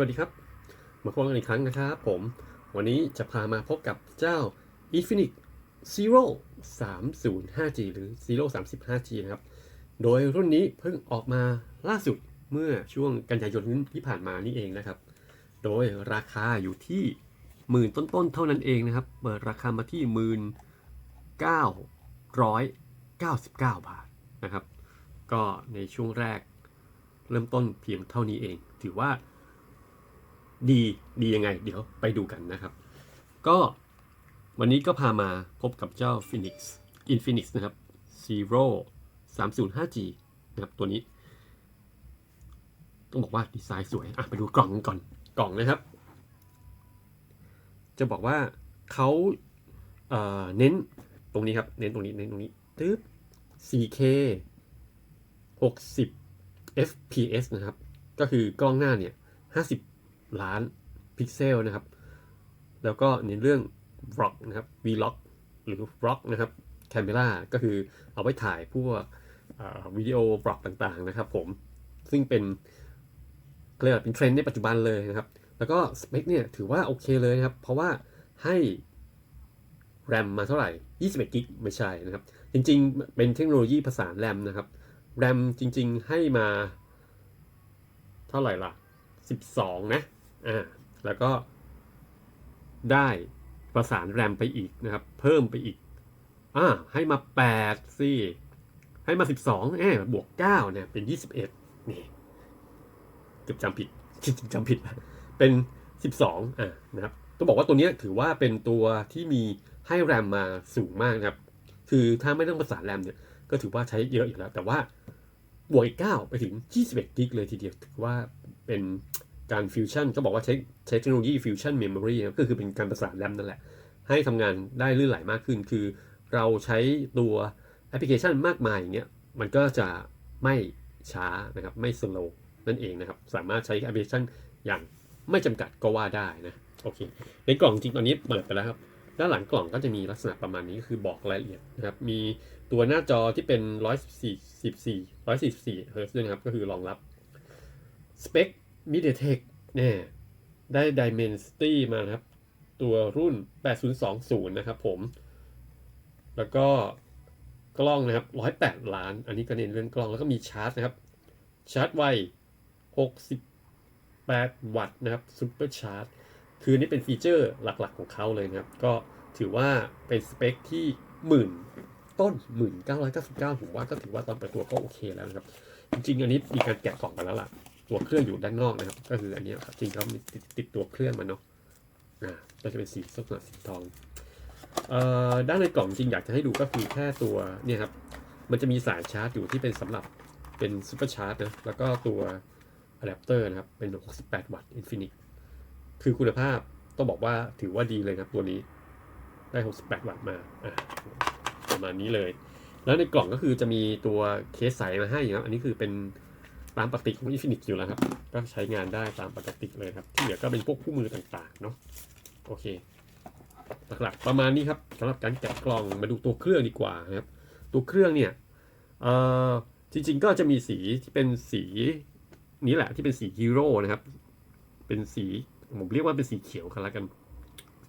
วัสดีครับ มาพบกันอีกครั้งนะครับผม วันนี้จะพามาพบกับเจ้า Infinix Zero 305G หรือ Zero 35G นะครับ โดยรุ่นนี้เพิ่งออกมาล่าสุดเมื่อช่วงกันยายนที่ผ่านมานี่เองนะครับ โดยราคาอยู่ที่หมื่นต้นๆเท่านั้นเองนะครับ เปิดราคามาที่หมื่นเก้าร้อยเก้าสิบเก้าบาทนะครับ ก็ในช่วงแรกเริ่มต้นเพียงเท่านี้เอง ถือว่า ดีดียังไง เดี๋ยวไปดูกันนะครับ ก็วันนี้ก็พามาพบกับเจ้า Phoenix Infinix นะครับ Zero 305G นะครับตัวนี้ ต้องบอกว่าดีไซน์สวย อะ ไปดูกล่องกันก่อนกล่องนะครับ จะบอกว่าเขาเเน้นตรงนี้ครับ เน้นตรงนี้ เน้นตรงนี้ตึ๊บ 4K 60 fps นะครับ ก็คือกล้องหน้าเนี่ย 50 ล้านพิกเซลนะครับ แล้วก็ในเรื่อง vlog นะครับ vlog หรือ vlog นะครับ camera ก็คือเอาไว้ถ่ายพวกวิดีโอ vlog ต่างๆนะครับผม ซึ่งเป็นเรียกว่าเป็นเทรนด์ในปัจจุบันเลยนะครับ แล้วก็สเปคเนี่ยถือว่าโอเคเลยนะครับ เพราะว่าให้แรมมาเท่าไหร่21กิกไม่ใช่นะครับ จริงๆ เป็นเทคโนโลยีผสานแรมนะครับ แรมจริงๆ ให้มา เท่าไหร่ล่ะ 12 นะ อ่าแล้วก็ได้ประสานแรมไปอีกนะครับ เพิ่มไปอีกอ่าให้มา8สิให้มา 12เอ๊บวก9เนี่ยเป็น 21นี่เกือบจำผิดจริงๆจำผิด เป็น 12อ่านะครับต้องบอกว่าตัวนี้ถือว่าเป็นตัวที่มีให้แรมมาสูงมากนะครับ คือถ้าไม่ต้องประสานแรมเนี่ยก็ถือว่าใช้เยอะอยู่แล้ว แต่ว่าบวกอีก9ไปถึง 21กิกเลยทีเดียวถือว่าเป็น การฟิวชั่นก็บอกว่าใช้ใช้เทคโนโลยีฟิวชั่นเมมโมรีนะครับก็คือเป็นการประสานแรมนั่นแหละ ให้ทำงานได้ลื่นไหลมากขึ้น คือเราใช้ตัวแอปพลิเคชันมากมายอย่างเงี้ยมันก็จะไม่ช้านะครับไม่สโลว์นั่นเองนะครับ สามารถใช้แอปพลิเคชันอย่างไม่จำกัดก็ว่าได้นะโอเคในกล่องจริงตอนนี้เปิดไปแล้วครับด้านหลังกล่องก็จะมีลักษณะประมาณนี้ก็คือบอกรายละเอียดนะครับ มีตัวหน้าจอที่เป็น 144 144เฮิร์ตซ์ด้วยนะครับ ก็คือรองรับสเปค MediaTek เนี่ยได้ Dimensity มาครับ ตัวรุ่น 8020 นะครับผม แล้วก็กล้องนะครับ 108 ล้าน อันนี้ก็เน้นเรื่องกล้อง แล้วก็มีชาร์จนะครับ ชาร์จไว 68 วัตต์นะครับซุปเปอร์ชาร์จ คือนี่เป็นฟีเจอร์หลักๆของเขาเลยนะครับ ก็ถือว่าเป็นสเปคที่หมื่นต้นหมื่นเก้าร้อยเก้าสิบเก้าผมว่าก็ถือว่าตอนเปิดตัวก็โอเคแล้วนะครับ จริงๆ อันนี้มีการแกะกล่องมาแล้วล่ะ ตัวเครื่องอยู่ด้านนอกนะครับ ก็คืออันนี้ครับจริงเขามีติดติดตัวเครื่องมาเนาะอ่าก็จะเป็นสีลักษณะสีทองเอ่อด้านในกล่องจริงอยากจะให้ดูก็คือแค่ตัวเนี่ยครับมันจะมีสายชาร์จอยู่ที่เป็นสำหรับเป็นซูเปอร์ชาร์จนะแล้วก็ตัวอะแดปเตอร์นะครับเป็น 68 วัตต์อินฟินิตคือคุณภาพต้องบอกว่าถือว่าดีเลยครับตัวนี้ได้ 68 วัตต์มาอะประมาณนี้เลย แล้วในกล่องก็คือจะมีตัวเคสใสมาให้นะครับอันนี้คือเป็น ตามปกติของ Infinix อยู่แล้วครับ ก็ใช้งานได้ตามปกติเลยครับ ที่เหลือก็เป็นพวกคู่มือต่างๆ เนาะโอเค หลักๆประมาณนี้ครับสำหรับการแกะกล่องมาดูตัวเครื่องดีกว่านะครับ ตัวเครื่องเนี่ยเอ่อจริงๆก็จะมีสีที่เป็นสีนี้แหละที่เป็นสีฮีโร่นะครับ เป็นสีผมเรียกว่าเป็นสีเขียวกันแล้วกัน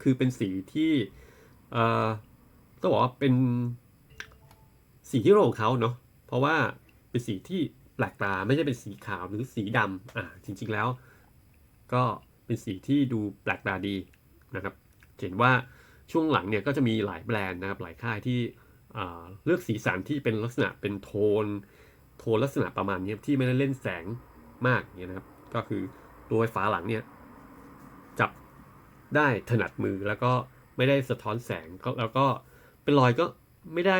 คือเป็นสีที่เอ่อต้องบอกว่าเป็นสีที่โรงของเขาเนาะเพราะว่าเป็นสีที่ แปลกตาไม่ใช่เป็นสีขาวหรือสีดำอ่าจริงๆแล้ว ก็เป็นสีที่ดูแปลกตาดีนะครับเห็นว่าช่วงหลังเนี่ยก็จะมีหลายแบรนด์นะครับหลายค่ายที่เลือกสีสันที่เป็นลักษณะเป็นโทน โทนลักษณะประมาณนี้ที่ไม่ได้เล่นแสงมากเงี้ยนะครับ ก็คือตัวไฟฟ้าหลังเนี่ยจับได้ถนัดมือแล้วก็ไม่ได้สะท้อนแสงแล้วก็เป็นรอยก็ไม่ได้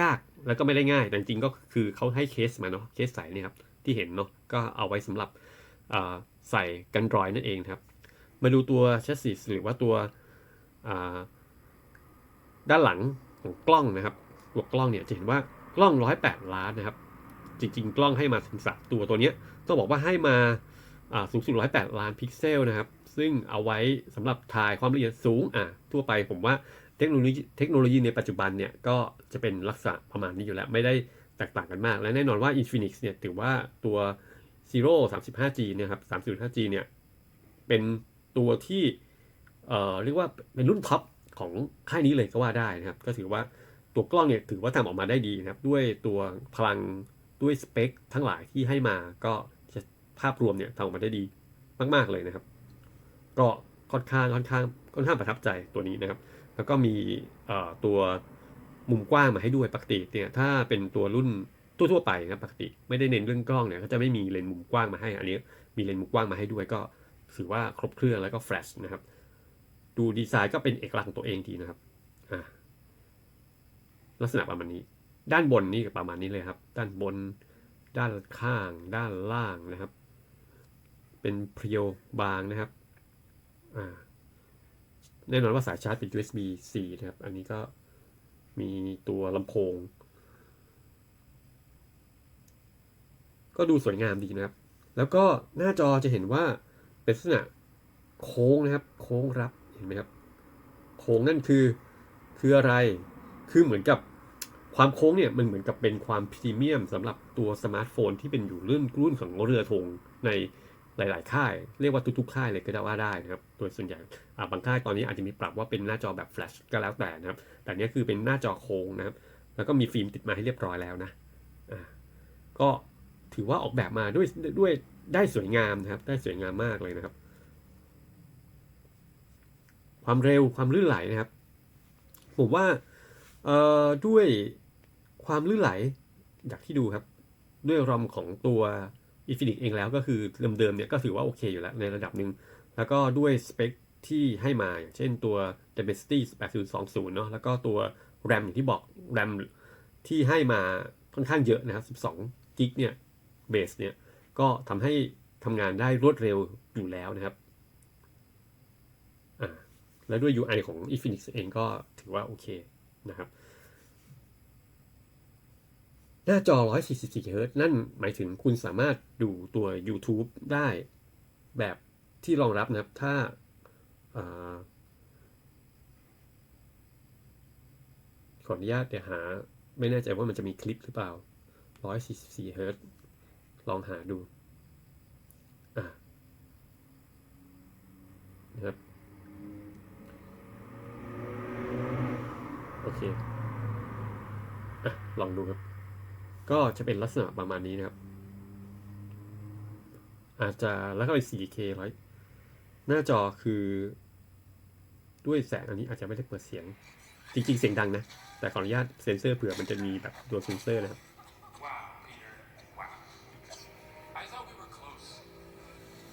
ยากแล้วก็ไม่ได้ง่ายแต่จริงก็คือเขาให้เคสมาเนาะเคสใสเนี่ยครับที่เห็นเนาะก็เอาไว้สำหรับใส่กันรอยนั่นเองครับ มาดูตัวแชสซิสหรือว่าตัวด้านหลังของกล้องนะครับตัวกล้องเนี่ยจะเห็นว่ากล้อง 108 ล้านนะครับ จริง ๆ กล้องให้มาถึงสามตัวตัวเนี้ยต้องบอกว่าให้มาสูงสุด 108 ล้านพิกเซลนะครับ ซึ่งเอาไว้สำหรับถ่ายความละเอียดสูงอ่าทั่วไปผมว่า เทคโนโลยีเทคโนโลยีในปัจจุบันเนี่ยก็จะเป็นลักษณะประมาณนี้อยู่แล้ว ไม่ได้แตกต่างกันมาก และแน่นอนว่า Infinix เนี่ยถือว่าตัว Zero 35G เนี่ยครับ 305G เนี่ยเป็นตัวที่เอ่อเรียกว่าเป็นรุ่นท็อปของค่ายนี้เลยก็ว่าได้นะครับ ก็ถือว่าตัวกล้องเนี่ยถือว่าทำออกมาได้ดีนะครับ ด้วยตัวพลังด้วยสเปคทั้งหลายที่ให้มาก็จะภาพรวมเนี่ยทำออกมาได้ดีมาก ๆเลยนะครับ ก็ค่อนข้างค่อนข้างค่อนข้างประทับใจตัวนี้นะครับ แล้วก็มีตัวมุมกว้างมาให้ด้วยปกติเนี่ยถ้าเป็นตัวรุ่นทั่วๆไปนะปกติ ไม่ได้เน้นเรื่องกล้องเนี่ยก็จะไม่มีเลนส์มุมกว้างมาให้อันนี้มีเลนส์มุมกว้างมาให้ด้วยก็ถือว่าครบเครื่องแล้วก็แฟลชนะครับ ดูดีไซน์ก็เป็นเอกลักษณ์ตัวเองดีนะครับอ่าลักษณะประมาณนี้ ด้านบนนี่ก็ประมาณนี้เลยครับ ด้านบน ด้านข้าง ด้านล่างนะครับ เป็นเพรียวบางนะครับ อ่า แน่นอนว่าสายชาร์จเป็น USB C นะครับ อันนี้ก็มีตัวลำโพง ก็ดูสวยงามดีนะครับ แล้วก็หน้าจอจะเห็นว่าเป็นลักษณะโค้งนะครับ โค้งรับเห็นไหมครับ โค้งนั่นคือคืออะไร คือเหมือนกับความโค้งเนี่ยมันเหมือนกับเป็นความพรีเมียมสำหรับตัวสมาร์ทโฟนที่เป็นอยู่รุ่นรุ่นของเรือธงใน หลาย ๆ ค่ายเรียกว่าทุก ๆ ค่ายเลยก็ได้ว่าได้นะครับ โดยส่วนใหญ่บางค่ายตอนนี้อาจจะมีปรับว่าเป็นหน้าจอแบบแฟลชก็แล้วแต่นะครับ แต่เนี้ยคือเป็นหน้าจอโค้งนะครับ แล้วก็มีฟิล์มติดมาให้เรียบร้อยแล้วนะก็ถือว่าออกแบบมาด้วยด้วยได้สวยงามนะครับ ได้สวยงามมากเลยนะครับ ความเร็วความลื่นไหลนะครับ ผมว่าด้วยความลื่นไหลอยางที่ดูครับ ด้วยรอมของตัว Infinix เองแล้วก็คือเดิมๆเนี่ยก็ถือว่าโอเคอยู่แล้วในระดับหนึ่ง แล้วก็ด้วยสเปคที่ให้มาอย่างเช่นตัว Dimensity 8020 เนาะแล้วก็ตัว RAM อย่างที่บอก RAM ที่ให้มาค่อนข้างเยอะนะครับ 12 กิกเนี่ยเบสเนี่ยก็ทำให้ทำงานได้รวดเร็วอยู่แล้วนะครับอ่าและด้วย UI ของ Infinix เองก็ถือว่าโอเคนะครับ หน้าจอ 144 Hz นั่นหมายถึงคุณสามารถดูตัว YouTube ได้แบบที่รองรับนะครับ ถ้าาขออนุญาตเดี๋ยวหา ไม่แน่ใจว่ามันจะมีคลิปหรือเปล่า 144 Hz ลองหาดูะนะครับ โอเคอะลองดูครับ ก็จะเป็นลักษณะประมาณนี้นะครับ อาจจะแล้วก็เป็น 4K ร้อยหน้าจอคือด้วยแสงอันนี้อาจจะไม่ได้เปิดเสียง จริง ๆ เสียงดังนะ แต่ขออนุญาตเซ็นเซอร์เผื่อมันจะมีแบบตัวเซ็นเซอร์นะครับ Wow, Peter. Wow. I thought we were close.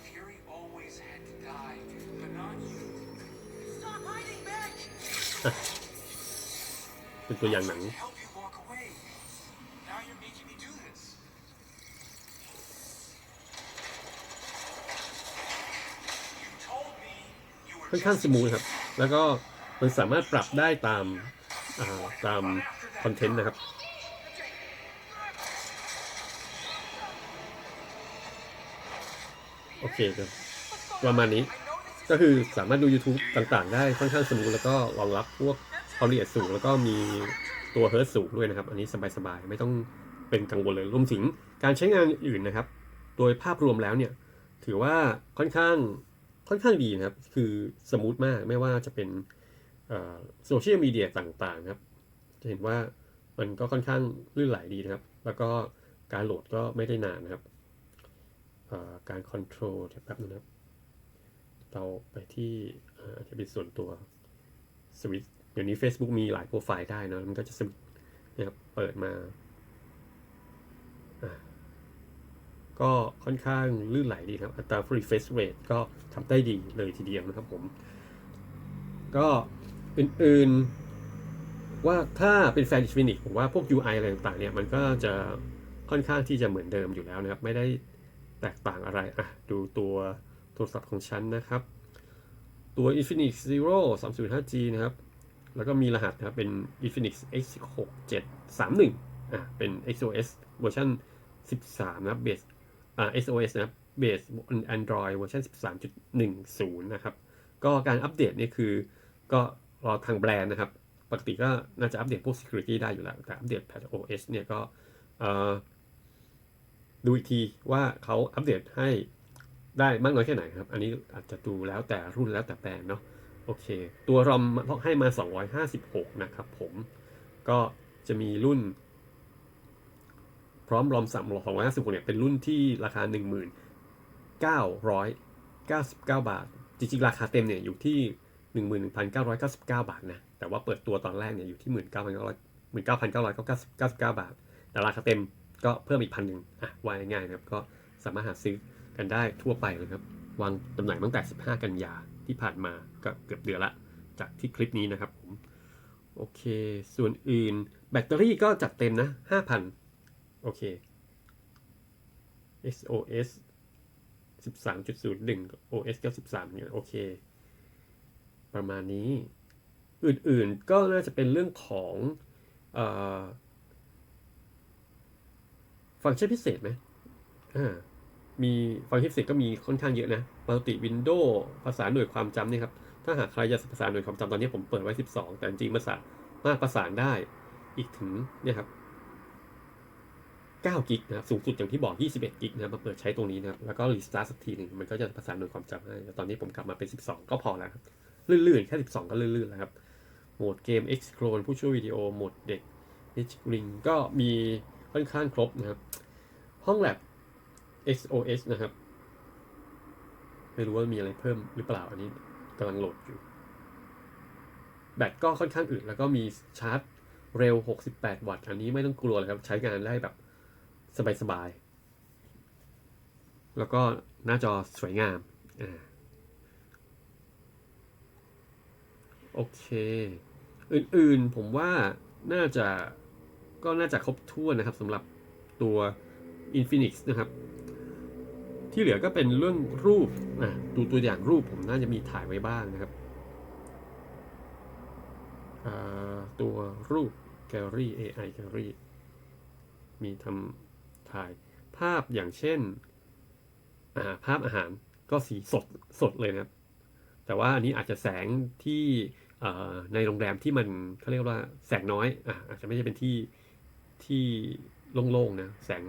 Fury always had to die, but not you. Stop hiding back! เป็นตัวอย่างหนัง ค่อนข้างสมูทครับ แล้วก็มันสามารถปรับได้ตามาตามคอนเทนต์นะครับโอเคครับประมาณนี้ก็คือสามารถดู YouTube ต่างๆ ได้ค่อนข้างสมูทแล้วก็รองรับพวกความละเอียดสูง แล้วก็มีตัวเฮิร์ตสูงด้วยนะครับ อันนี้สบายๆ ไม่ต้องเป็นกังวลเลยรวมถึงการใช้งานอื่นนะครับ โดยภาพรวมแล้วเนี่ย ถือว่าค่อนข้าง ค่อนข้างดีนะครับ คือสมูทมากไม่ว่าจะเป็นโซเชียลมีเดียต่างๆนะครับ จะเห็นว่ามันก็ค่อนข้างลื่นไหลดีนะครับ แล้วก็การโหลดก็ไม่ได้นานนะครับ การคอนโทรลแป๊บนึงนะครับ เราไปที่เอ่อจะเป็นส่วนตัวสวิตเดี๋ยวนี้ Facebook มีหลายโปรไฟล์ได้นะมันก็จะสวิตนะครับ เปิดมาอะ ก็ค่อนข้างลื่นไหลดีครับ อัตรา refresh rate ก็ทำได้ดีเลยทีเดียวนะครับผม ก็อื่นๆ ว่าถ้าเป็นแฟน Infinix ผมว่าพวก UI อะไรต่างๆเนี่ย มันก็จะค่อนข้างที่จะเหมือนเดิมอยู่แล้วนะครับ ไม่ได้แตกต่างอะไร อะ ดูตัวโทรศัพท์ของฉันนะครับ ตัว Infinix Zero 305G นะครับ แล้วก็มีรหัสนะครับเป็น Infinix X6731 อะ เป็น XOS เวอร์ชัน13 นะครับเบสอ่า SOS นะครับเบสบน Android เวอร์ชัน13.10 นะครับ ก็การอัปเดตนี่คือ ก็รอทางแบรนด์นะครับ ปกติก็น่าจะอัปเดตพวก Security ได้อยู่แล้ว แต่อัปเดต patch OS เนี่ยก็ดูอีกทีว่าเขาอัปเดตให้ได้มากน้อยแค่ไหนครับ อันนี้อาจจะดูแล้วแต่รุ่นแล้วแต่แบรนด์เนาะโอเค ตัวรอมให้มา 256 นะครับผม ก็จะมีรุ่น พร้อมรอม3 256เนี่ยเป็นรุ่นที่ราคา11,999 บาท จริงๆ ราคาเต็มเนี่ยอยู่ที่ 11,999 บาทนะ แต่ว่าเปิดตัวตอนแรกเนี่ยอยู่ที่19,900 19,999 บาท แต่ราคาเต็มก็เพิ่มอีกพันหนึ่งอะวายง่ายนะครับ ก็สามารถหาซื้อกันได้ทั่วไปเลยครับ วางจำหน่ายตั้งแต่ 15 กันยาที่ผ่านมาก็เกือบเดือนละ จากที่คลิปนี้นะครับผม โอเค ส่วนอื่นแบตเตอรี่ก็จัดเต็มนะ 5,000 โอเค SOS 13.01 OS 93เนี่ยโอเค ประมาณนี้ อื่นๆก็น่าจะเป็นเรื่องของอฟังก์ชันพิเศษไหมอ่ามีฟังก์ชันพิเศษก็มีค่อนข้างเยอะนะ Multi Window ภาษาหน่วยความจำนี่ครับ ถ้าหากใครจะภาษาหน่วยความจำตอนนี้ผมเปิดไว้ 12 แต่จริงภาษามารถประสานได้อีกถึงเนี่ยครับ 9กิกนะครับสูงสุดอย่างที่บอก 21กิกนะครับมาเปิดใช้ตรงนี้นะครับแล้วก็รีสตาร์ทสักทีหนึ่งมันก็จะประสานหน่วยความจำให้ตอนนี้ผมกลับมาเป็น 12 ก็พอแล้วครับลื่นๆ แค่ 12 ก็ลื่นๆแล้วครับโหมดเกม X Clone ผู้ช่วยวิดีโอโหมดเด็ก H Ring ก็มีค่อนข้างครบนะครับ ห้องแลบ XOS นะครับ ไม่รู้ว่ามีอะไรเพิ่มหรือเปล่าอันนี้กำลังโหลดอยู่ แบตก็ค่อนข้างอึดแล้วก็มีชาร์จเร็ว 68 วัตต์ อันนี้ไม่ต้องกลัวเลยครับ ใช้งานได้แบบ สบายๆ แล้วก็หน้าจอสวยงามอ่าโอเค อื่นๆผมว่าน่าจะก็น่าจะครบถ้วนนะครับสำหรับตัว Infinix นะครับ ที่เหลือก็เป็นเรื่องรูปอะดูตัวอย่างรูปผมน่าจะมีถ่ายไว้บ้างนะครับอ่าตัวรูป Gallery AI Gallery มีทำ ถ่าย ภาพอย่างเช่นาภาพอาหารก็สีสดสดเลยนะครับ แต่ว่าอันนี้อาจจะแสงที่ในโรงแรมที่มันเขาเรียกว่าแสงน้อยอะอาจจะไม่ใช่เป็นที่ที่โล่งๆนะแสง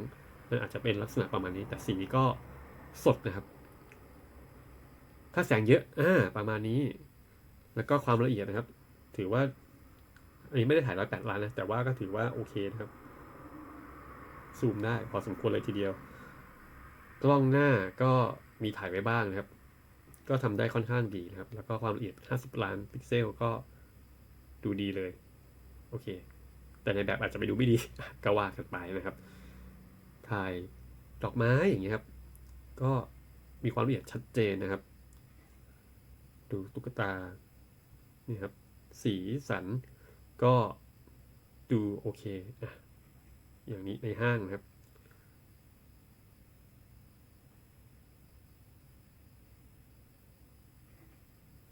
มันอาจจะเป็นลักษณะประมาณนี้ แต่สีก็สดนะครับ ถ้าแสงเยอะอ่าประมาณนี้ แล้วก็ความละเอียดนะครับ ถือว่าอันนี้ไม่ได้ถ่ายร้อยแปดล้านนะแต่ว่าก็ถือว่าโอเคนะครับ ซูมได้พอสมควรเลยทีเดียว กล้องหน้าก็มีถ่ายไว้บ้างนะครับ ก็ทำได้ค่อนข้างดีนะครับ แล้วก็ความละเอียด 50 ล้านพิกเซลก็ดูดีเลย โอเค แต่ในแบบอาจจะไปดูไม่ดี ก็ว่ากันไปนะครับ ถ่ายดอกไม้อย่างเงี้ยครับ ก็มีความละเอียดชัดเจนนะครับ ดูตุ๊กตา นี่ครับ สีสันก็ดูโอเคอะ อย่างนี้ในห้างนะครับ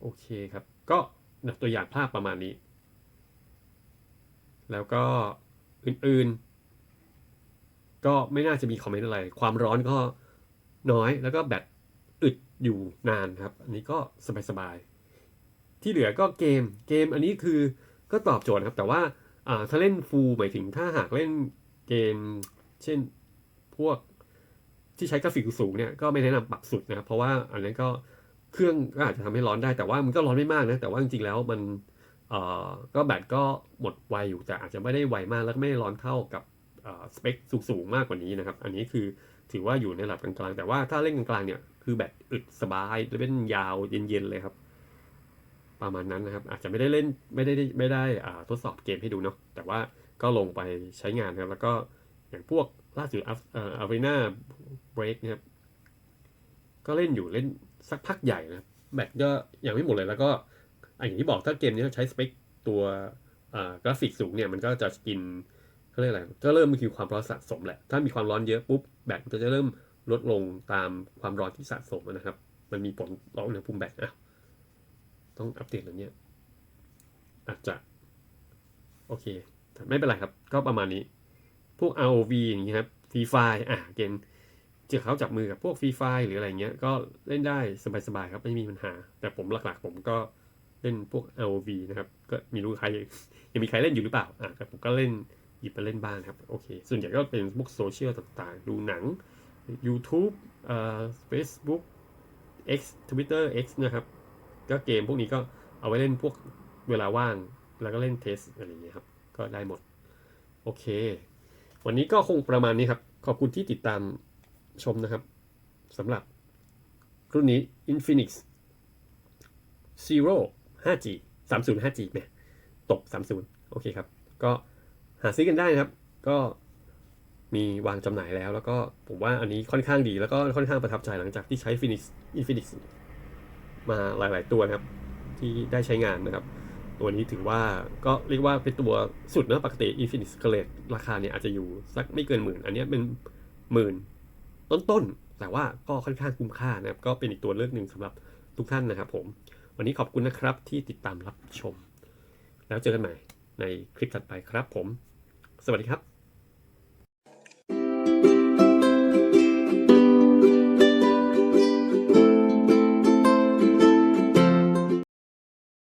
โอเคครับ ก็ตัวอย่างภาพประมาณนี้ แล้วก็อื่นๆ ก็ไม่น่าจะมีคอมเมนต์อะไร ความร้อนก็น้อยแล้วก็แบตอึดอยู่นานครับ อันนี้ก็สบายๆ ที่เหลือก็เกมเกมอันนี้คือก็ตอบโจทย์ครับ แต่ว่าถ้าเล่นฟูลหมายถึงถ้าหากเล่น เกมเช่นพวกที่ใช้กราฟิกสูงเนี่ยก็ไม่แนะนำปรับสุดนะครับเพราะว่าอันนั้นก็เครื่องก็อาจจะทำให้ร้อนได้แต่ว่ามันก็ร้อนไม่มากนะแต่ว่าจริงๆแล้วมันเอ่อก็แบตก็หมดไวอยู่แต่อาจจะไม่ได้ไวมากแล้วก็ไม่ร้อนเท่ากับสเปคสูงๆมากกว่านี้นะครับ อันนี้คือถือว่าอยู่ในระดับกลางๆ แต่ว่าถ้าเล่นกลางๆเนี่ยคือแบตอึดสบายเล่นยาวเย็นๆเลยครับ ประมาณนั้นนะครับ อาจจะไม่ได้เล่นไม่ได้ไม่ได้อ่าทดสอบเกมให้ดูเนาะแต่ว่า ก็ลงไปใช้งานครับ แล้วก็อย่างพวกล่าสุดอัฟเอ่ารีนาเบรกนะครับ ก็เล่นอยู่เล่นสักพักใหญ่นะครับแบตก็ยังไม่หมดเลยแล้วก็อย่างที่บอกถ้าเกมนี้ใช้สเปคตัวกราฟิกสูงเนี่ยมันก็จะกินเขาเรียกอะไรก็เริ่มมีความร้อนสะสมแหละ ถ้ามีความร้อนเยอะปุ๊บแบตมันก็จะเริ่มลดลงตามความร้อนที่สะสมนะครับ มันมีผลต่ออุณหภูมิแบตอะต้องอัปเดตแล้วเนี่ยอาจจะโอเค ไม่เป็นไรครับ ก็ประมาณนี้ พวก ROV อย่างนี้ครับฟรีไฟอะเกมจะเขาจับมือกับพวกฟรีไฟหรืออะไรเงี้ย ก็เล่นได้สบายๆครับ ไม่มีปัญหา แต่ผมหลักๆ ผมก็เล่นพวก LV นะครับ ก็มีรู้ใครยังมีใครเล่นอยู่หรือเปล่าอะแต่ผมก็เล่นหยิบมาเล่นบ้างครับ โอเค ส่วนใหญ่ก็เป็นพวกโซเชียลต่างๆ ดูหนัง YouTube เอ่อ Facebook X Twitter X นะครับ ก็เกมพวกนี้ก็เอาไว้เล่นพวกเวลาว่าง แล้วก็เล่นเทสอะไรอย่างเงี้ยครับ ก็ได้หมด โอเค วันนี้ก็คงประมาณนี้ครับ ขอบคุณที่ติดตามชมนะครับสำหรับรุ่นนี้ Infinix Zero 5G 30 5G แหมตก 30 โอเคครับ ก็หาซื้อกันได้นะครับ ก็มีวางจำหน่ายแล้ว แล้วก็ผมว่าอันนี้ค่อนข้างดี แล้วก็ค่อนข้างประทับใจหลังจากที่ใช้ Phoenix Infinix มาหลาย ๆ ตัวนะครับ ที่ได้ใช้งานนะครับ ตัวนี้ถือว่าก็เรียกว่าเป็นตัวสุดนะปกติ Infinix Scarlett ราคาเนี่ยอาจจะอยู่สักไม่เกินหมื่น อันนี้เป็นหมื่นต้นๆ แต่ว่าก็ค่อนข้างคุ้มค่านะครับ ก็เป็นอีกตัวเลือกหนึ่งสำหรับทุกท่านนะครับผม วันนี้ขอบคุณนะครับที่ติดตามรับชม แล้วเจอกันใหม่ในคลิปถัดไปครับผม สวัสดีครับ